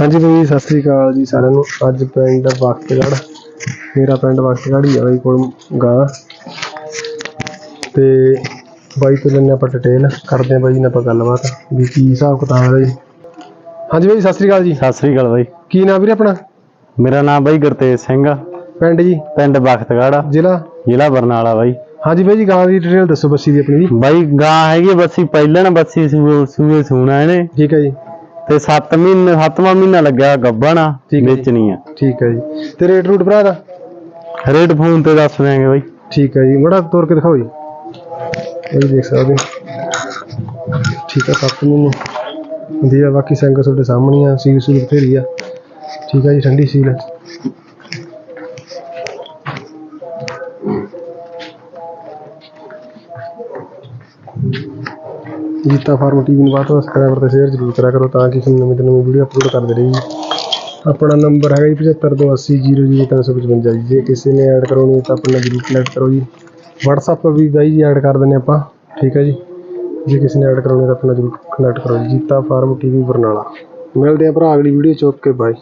ਹਾਂਜੀ ਬਈ ਸਤਿ ਸ੍ਰੀ ਅਕਾਲ ਜੀ ਸਾਰਿਆਂ ਨੂੰ। ਅੱਜ ਪਿੰਡ ਵਕਤਗੜ੍ਹ ਮੇਰਾ ਪਿੰਡ ਵਕਤਗੜ੍ਹ ਹੀ ਆ ਬਈ ਕੋਲ ਗਾਂ ਤੇ ਬਾਈ ਤੋਂ ਲੈਣੇ ਆਪਾਂ ਡਿਟੇਲ ਕਰਦੇ ਆ ਬਾਈ ਨਾਲ ਆਪਾਂ ਗੱਲਬਾਤ ਵੀ ਕੀ ਹਿਸਾਬ ਕਿਤਾਬ ਹੈ ਜੀ। ਹਾਂਜੀ ਬਾਈ ਸਤਿ ਸ੍ਰੀ ਅਕਾਲ ਜੀ। ਸਤਿ ਸ੍ਰੀ ਅਕਾਲ ਬਾਈ। ਕੀ ਨਾਮ ਵੀਰੇ ਆਪਣਾ? ਮੇਰਾ ਨਾਮ ਬਾਈ ਗੁਰਤੇਜ ਸਿੰਘ ਆ। ਪਿੰਡ ਜੀ? ਪਿੰਡ ਬਖਤਗੜ੍ਹ ਜ਼ਿਲ੍ਹਾ? ਜ਼ਿਲ੍ਹਾ ਬਰਨਾਲਾ ਬਾਈ। ਹਾਂਜੀ ਬਾਈ ਜੀ ਗਾਂ ਦੀ ਡਿਟੇਲ ਦੱਸੋ ਬੱਸੀ ਦੀ ਆਪਣੀ ਜੀ। ਬਾਈ ਗਾਂ ਹੈਗੀ ਆ ਬੱਸੀ ਪਹਿਲਣ ਬੱਸੀ ਸੂਏ ਸੂਏ ਸੂਣਾ ਇਹਨੇ। ਠੀਕ ਹੈ ਜੀ। ਤੇ 7 ਮਹੀਨੇ 7ਵਾਂ ਮਹੀਨਾ ਲੱਗਿਆ ਗੱਬਣ ਠੀਕ ਹੈ ਜੀ। ਵੇਚਣੀ ਆ। ਠੀਕ ਹੈ ਜੀ। ਤੇ ਰੇਟ ਰੂਟ ਭਰਾ ਦਾ? ਰੇਟ ਫੋਨ ਤੇ ਦੱਸ ਦਿਆਂਗੇ ਬਾਈ। ਠੀਕ ਹੈ ਜੀ। ਮੜਾ ਤੋਰ ਕੇ ਦਿਖਾਓ ਜੀ। ਇਹ ਦੇਖ ਸਕਦੇ ਹੋ। ਠੀਕ ਹੈ ਸੱਤ ਮਹੀਨੇ। ਹੁੰਦੀ ਆ ਬਾਕੀ ਸਿੰਘ ਤੁਹਾਡੇ ਸਾਹਮਣੇ ਆ ਸੀਲ ਸੂਲ ਬਥੇਰੀ ਆ। ਠੀਕ ਹੈ ਜੀ ਠੰਡੀ ਸੀਲ ਹੈ ਜੀਤਾ ਫਾਰਮ ਟੀਵੀ ਨੂੰ ਵੱਧ ਬਾਅਦ ਸਬਸਕ੍ਰਾਈਬਰ ਤੇ ਸ਼ੇਅਰ ਜ਼ਰੂਰ ਕਰਿਆ ਕਰੋ ਤਾਂ ਕਿ ਅਸੀਂ ਨਵੀਂ ਤੋਂ ਨਵੀਂ ਵੀਡੀਓ ਅਪਲੋਡ ਕਰਦੇ ਰਹੀਏ। ਆਪਣਾ ਨੰਬਰ ਹੈਗਾ ਜੀ 7528000355 ਜੀ। ਜੇ ਕਿਸੇ ਨੇ ਐਡ ਕਰਾਉਣੀ ਤਾਂ ਆਪਣਾ ਜਰੂਰ ਕਨੈਕਟ ਕਰੋ ਜੀ। WhatsApp ਵੀ ਬਾਈ ਜੀ ਐਡ ਕਰ ਦਿੰਦੇ ਆਪਾਂ, ਠੀਕ ਹੈ ਜੀ? ਜੇ ਕਿਸੇ ਨੇ ਐਡ ਕਰਾਉਣੀ ਤਾਂ ਆਪਣਾ ਜਰੂਰ ਕਨੈਕਟ ਕਰੋ ਜੀ। Jeeta farm TV Barnala. ਮਿਲਦੇ ਆ ਭਰਾ ਅਗਲੀ ਵੀਡੀਓ ਚ। Okay bye